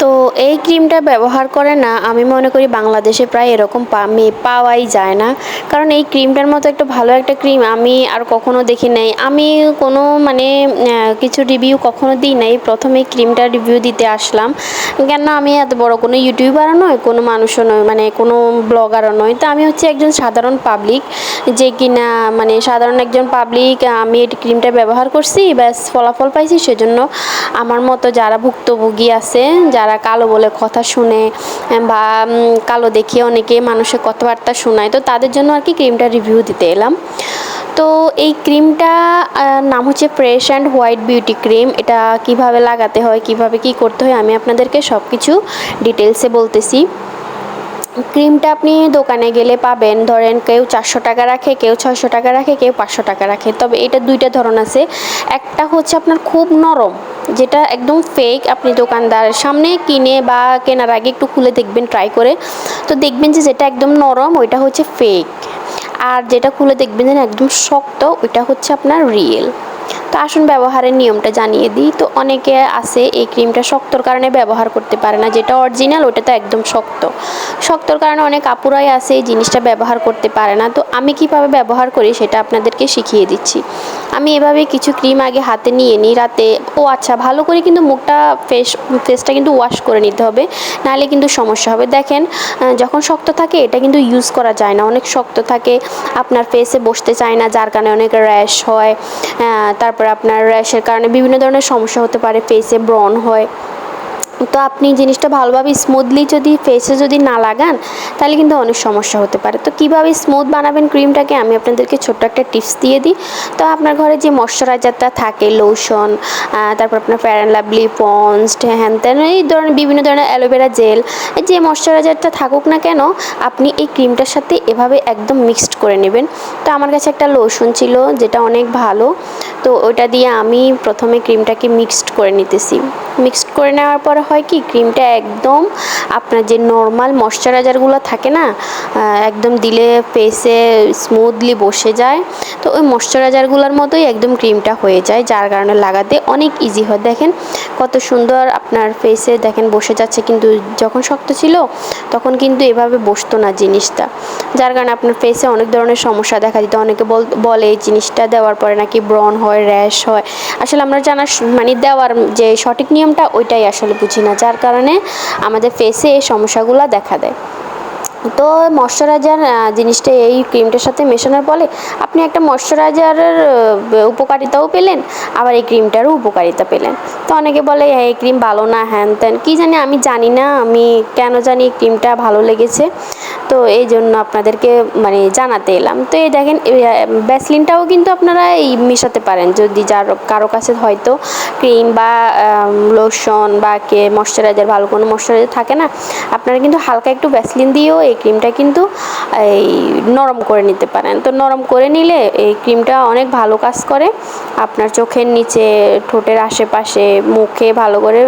তো এই ক্রিমটা ব্যবহার করে না, আমি মনে করি বাংলাদেশে প্রায় এরকম পাওয়াই যায় না। কারণ এই ক্রিমটার মতো একটা ভালো একটা ক্রিম আমি আর কখনো দেখি নাই। আমি কোনো মানে কিছু রিভিউ কখনো দিই নাই। প্রথমে ক্রিমটা রিভিউ দিতে আসলাম। কেন আমি এত বড় কোনো ইউটিউবারও নয় কোনো মানুষও নয় মানে কোনো ব্লগারও নয় তো আমি হচ্ছে একজন সাধারণ পাবলিক যে কিনা মানে সাধারণ একজন পাবলিক আমি এই ক্রিমটা ব্যবহার করছি, ব্যাস ফলাফল পাইছি। সেজন্য আমার মতো যারা ভুক্তভোগী আছে, যারা কালো বলে কথা শুনে বা কালো দেখে অনেকে মানুষের কথাবার্তা শোনায়, তো তাদের জন্য আর কি ক্রিমটা রিভিউ দিতে এলাম। তো এই ক্রিমটা নাম হচ্ছে fresh and white beauty cream এটা কীভাবে লাগাতে হয়, কীভাবে কি করতে হয়, আমি আপনাদেরকে সব কিছু ডিটেলসে বলতেছি। ক্রিমটা আপনি দোকানে গেলে পাবেন। ধরেন কেউ চারশো টাকা রাখে, কেউ ছয়শো টাকা রাখে, কেউ পাঁচশো টাকা রাখে। তবে এটা দুইটা ধরন আছে। একটা হচ্ছে আপনার খুব নরম, যেটা একদম ফেক আপনি দোকানদারের সামনে কিনে বা কেনার আগে একটু খুলে দেখবেন ট্রাই করে। তো দেখবেন যে যেটা একদম নরম, ওইটা হচ্ছে ফেক আর যেটা খুলে দেখবেন যে একদম শক্ত, ওইটা হচ্ছে আপনার রিয়েল তো আসুন ব্যবহারের নিয়মটা জানিয়ে দিই। তো অনেকে আছে এই ক্রিমটা শক্তর কারণে ব্যবহার করতে পারে না, যেটা অরিজিনাল ওটা তো একদম শক্ত। শক্তর কারণে অনেক আপুরাই আছে এই জিনিসটা ব্যবহার করতে পারে না। তো আমি কীভাবে ব্যবহার করি সেটা আপনাদেরকে শিখিয়ে দিচ্ছি। আমি এভাবে কিছু ক্রিম আগে হাতে নিয়ে নিই রাতে। ও আচ্ছা ভালো করে কিন্তু মুখটা ফেস ফেসটা কিন্তু ওয়াশ করে নিতে হবে, নাহলে কিন্তু সমস্যা হবে। দেখেন যখন শক্ত থাকে, এটা কিন্তু ইউজ করা যায় না। অনেক শক্ত থাকে, আপনার ফেসে বসতে চায় না, যার কারণে অনেক র্যাশ হয়। তারপর আপনার র্যাশের কারণে বিভিন্ন ধরনের সমস্যা হতে পারে ফেসে ব্রন হয়। তো আপনি জিনিসটা ভালোভাবে স্মুথলি যদি ফেসে যদি না লাগান, তাহলে কিন্তু অনেক সমস্যা হতে পারে। তো কীভাবে স্মুথ বানাবেন ক্রিমটাকে আমি আপনাদেরকে ছোট্ট একটা টিপস দিয়ে দিই। তো আপনার ঘরে যে ময়শ্চারাইজারটা থাকে লোশন তারপর আপনার ফ্যারান লাভলি পন্স হ্যান ত্যান এই ধরনের বিভিন্ন ধরনের অ্যালোভেরা জেল যে ময়শ্চারাইজারটা থাকুক না কেন, আপনি এই ক্রিমটার সাথে এভাবে একদম মিক্সড করে নেবেন। তো আমার কাছে একটা লোশন ছিল, যেটা অনেক ভালো। তো ওটা দিয়ে আমি প্রথমে ক্রিমটাকে মিক্সড করে নিতেছি। মিক্সড করে নেওয়ার পরে হয় কি ক্রিমটা একদম আপনার যে নর্মাল ময়শ্চারাইজারগুলো থাকে না একদম দিলে ফেসে স্মুথলি বসে যায়। তো ওই ময়শ্চারাইজারগুলোর মতোই একদম ক্রিমটা হয়ে যায়, যার কারণে লাগাতে অনেক ইজি হয়। দেখেন কত সুন্দর আপনার ফেসে দেখেন বসে যাচ্ছে, কিন্তু যখন শক্ত ছিল, তখন কিন্তু এভাবে বসতো না জিনিসটা। যার কারণে আপনার ফেসে অনেক ধরনের সমস্যা দেখা দিত। অনেকে বল- এই জিনিসটা দেওয়ার পরে নাকি ব্রণ হয় র্যাশ হয়। আসলে আমরা জানা মানে দেওয়ার যে সঠিক নিয়মটা ওইটাই আসলে বুঝি না, যার কারণে আমাদের ফেসে এই সমস্যাগুলো দেখা দেয়। তো ময়শ্চারাইজার জিনিসটা এই ক্রিমটার সাথে মেশানোর ফলে আপনি একটা ময়শ্চারাইজারের উপকারিতাও পেলেন, আবার এই ক্রিমটারও উপকারিতা পেলেন। তো অনেকে বলে এই ক্রিম ভালো না হ্যান ত্যান কী জানি, আমি জানি না, আমি কেন জানি এই ক্রিমটা ভালো লেগেছে। তো এই জন্য আপনাদেরকে মানে জানাতে এলাম। তো এই দেখেন ব্যাসলিনটাও কিন্তু আপনারা এই মেশাতে পারেন। যদি যার কারও কাছে হয়তো ক্রিম বা লোশন বা কে ময়শ্চারাইজার, ভালো কোনো ময়শ্চারাইজার থাকে না, আপনারা কিন্তু হালকা একটু ব্যাসলিন দিয়েও এই ক্রিমটা কিন্তু, এই নরম করে নিতে পারেন। তো নরম করে নিলে এই ক্রিমটা অনেক ভালো কাজ করে। আপনার চোখের নিচে, ঠোঁটের আশেপাশে, মুখে ভালো করে